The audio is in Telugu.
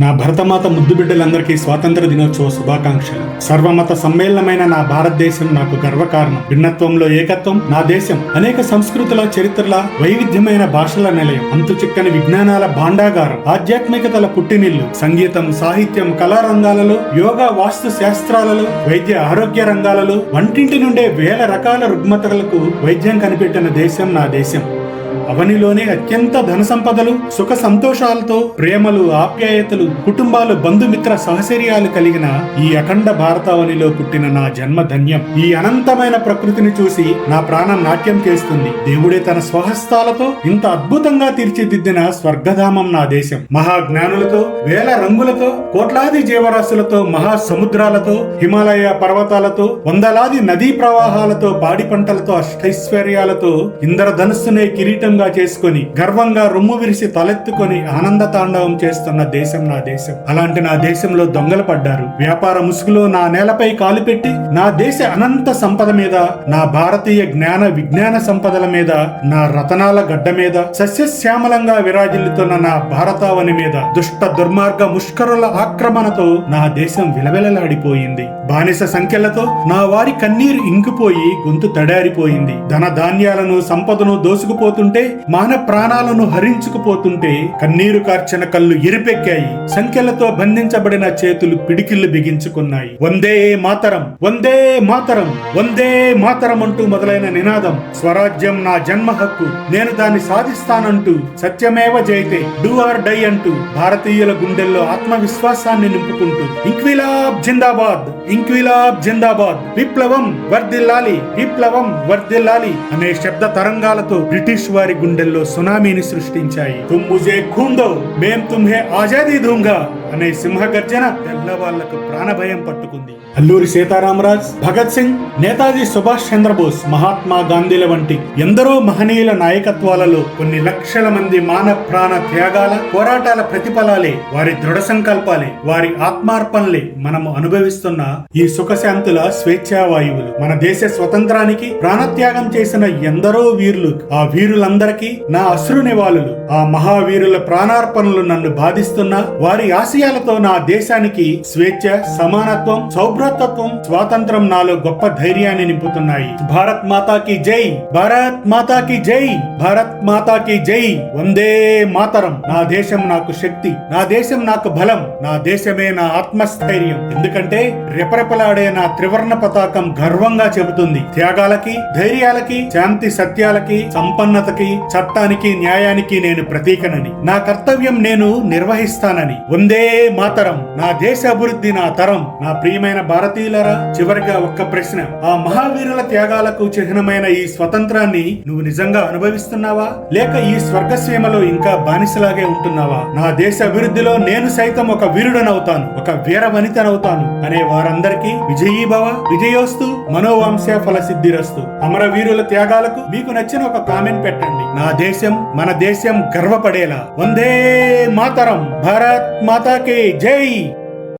నా భరతమాత ముద్దు బిడ్డలందరికీ స్వాతంత్ర దినోత్సవ శుభాకాంక్షలు. సర్వమత సమ్మేళనమైన నా భారతదేశం నాకు గర్వకారణం. భిన్నత్వంలో ఏకత్వం నా దేశం. అనేక సంస్కృతుల చరిత్రల వైవిధ్యమైన భాషల నిలయం. అంతు చిక్కని విజ్ఞానాల భాండాగారం. ఆధ్యాత్మికతల పుట్టినిల్లు. సంగీతం సాహిత్యం కళా రంగాలలో యోగా వాస్తు శాస్త్రాలలో వైద్య ఆరోగ్య రంగాలలో వంటింటి నుండే వేల రకాల రుగ్మతలకు వైద్యం కనిపెట్టిన దేశం నా దేశం. అవనిలోనే అత్యంత ధన సంపదలు సుఖ సంతోషాలతో ప్రేమలు ఆప్యాయతలు కుటుంబాలు బంధుమిత్ర సహచర్యాలు కలిగిన ఈ అఖండ భారతావనిలో పుట్టిన నా జన్మ ధన్యం. ఈ అనంతమైన ప్రకృతిని చూసి నా ప్రాణం నాట్యం చేస్తుంది. దేవుడే తన స్వహస్తాలతో ఇంత అద్భుతంగా తీర్చిదిద్దిన స్వర్గధామం నా దేశం. మహా జ్ఞానులతో వేల రంగులతో కోట్లాది జీవరాశులతో మహా సముద్రాలతో హిమాలయ పర్వతాలతో వందలాది నదీ ప్రవాహాలతో పాడి పంటలతో అష్టైశ్వర్యాలతో ఇంద్రధనుస్సునే కిరీటంగా చేసుకొని గర్వంగా రొమ్ము విరిసి తలెత్తుకొని ఆనంద తాండవం చేస్తున్న దేశం నా దేశం. అలాంటి నా దేశంలో దొంగలు పడ్డారు. వ్యాపార ముసుగులో నా నేలపై కాలు పెట్టి నా దేశ అనంత సంపద మీద నా భారతీయ జ్ఞాన విజ్ఞాన సంపదల మీద నా రతనాల గడ్డ మీద సస్యశ్యామలంగా విరాజిల్లుతున్న నా భారతావని మీద దుష్ట దుర్మార్గ ముష్కరుల ఆక్రమణతో నా దేశం విలవిలలాడిపోయింది. బానిస సంఖ్యలతో నా వారి కన్నీరు ఇంకిపోయి గొంతు తడారిపోయింది. ధన ధాన్యాలను సంపదను దోసుకుపోతుంటే మాన ప్రాణాలను హరించుకుపోతుంటే కన్నీరు కార్చిన కళ్ళు ఎరిపెక్కాయి సంఖ్యలతో బంధించబడిన చేతులు పిడికిళ్ళు బిగించుకున్నాయి. వందే మాతరం వందే మాతరం వందే మాతరం అంటూ మొదలైన నినాదం స్వరాజ్యం నా జన్మ హక్కు నేను దాన్ని సాధిస్తానంటూ సత్యమేవ జైతే డూ ఆర్ డై అంటూ భారతీయుల గుండెల్లో ఆత్మవిశ్వాసాన్ని నింపుకుంటూ ఇంక్విలాబ్ జిందాబాద్ ఇంక్విలాబ్ జిందాబాద్ విప్లవం వర్దిల్లాలి విప్లవం వర్దిల్లాలి అనే శబ్ద తరంగాలతో బ్రిటిష్ వారి గుండెల్లో సునామీని సృష్టించాయి. తుమ్ ముజే ఖూందో మేం తుమ్హే ఆజాదీ దూంగా అనే సింహ గర్జన తెల్లవాళ్ళకు ప్రాణభయం పట్టుకుంది. అల్లూరి సీతారామరాజ్ భగత్ సింగ్ నేతాజీ సుభాష్ చంద్రబోస్ మహాత్మా గాంధీల వంటి ఎందరో మహనీయుల నాయకత్వాలలో కొన్ని లక్షల మంది మాన ప్రాణ త్యాగాల పోరాటాల ప్రతిఫలాలే వారి దృఢ సంకల్పాలే వారి ఆత్మార్పణలే మనము అనుభవిస్తున్న ఈ సుఖశాంతుల స్వేచ్ఛావాయువులు మన దేశ స్వతంత్రానికి ప్రాణత్యాగం చేసిన ఎందరో వీరులు ఆ వీరులందరికీ నా అశ్రు నివాళులు. ఆ మహావీరుల ప్రాణార్పణలు నన్ను బాధిస్తున్న వారి ఆశయాలతో నా దేశానికి స్వేచ్ఛ సమానత్వం సౌభ్రతత్వం స్వాతంత్రం నాలో గొప్ప ధైర్యాన్ని నింపుతున్నాయి. భారత్ మాతాకి జై! భారత్ మాతాకి జై! భారత్ మాతాకి జై! వందే మాతరం! నా దేశం నాకు శక్తి నా దేశం నాకు బలం నా దేశమే నా ఆత్మస్థైర్యం. ఎందుకంటే రెపరెపలాడే నా త్రివర్ణ పతాకం గర్వంగా చెబుతుంది. త్యాగాలకి ధైర్యాలకి శాంతి సత్యాలకి సంపన్నతకి చట్టానికి న్యాయానికి నేను ప్రతీకనని. నా కర్తవ్యం నేను నిర్వహిస్తానని. వందే మాతరం. నా దేశ అభివృద్ధి నా తరం. నా ప్రియమైన భారతీయులరా చివరిగా ఒక్క ప్రశ్న. ఆ మహావీరుల త్యాగాలకు చిహ్నమైన ఈ స్వతంత్రాన్ని నువ్వు నిజంగా అనుభవిస్తున్నావా? లేక ఈ స్వర్గసీమలో ఇంకా బానిసలాగే ఉంటున్నావా? నా దేశ అభివృద్ధిలో నేను సైతం ఒక వీరుడనవుతాను ఒక వీర వనితనవుతాను అనే వారందరికీ విజయీభవ విజయోస్తు మనోవంశ ఫల సిద్ధిరస్తు అమరవీరుల త్యాగాలకు మీకు నచ్చిన ఒక కామెంట్ పెట్టండి. నా దేశం మన దేశం గర్వపడేలా. వందే మాతరం. భారత్ మాతా మాతాకి జై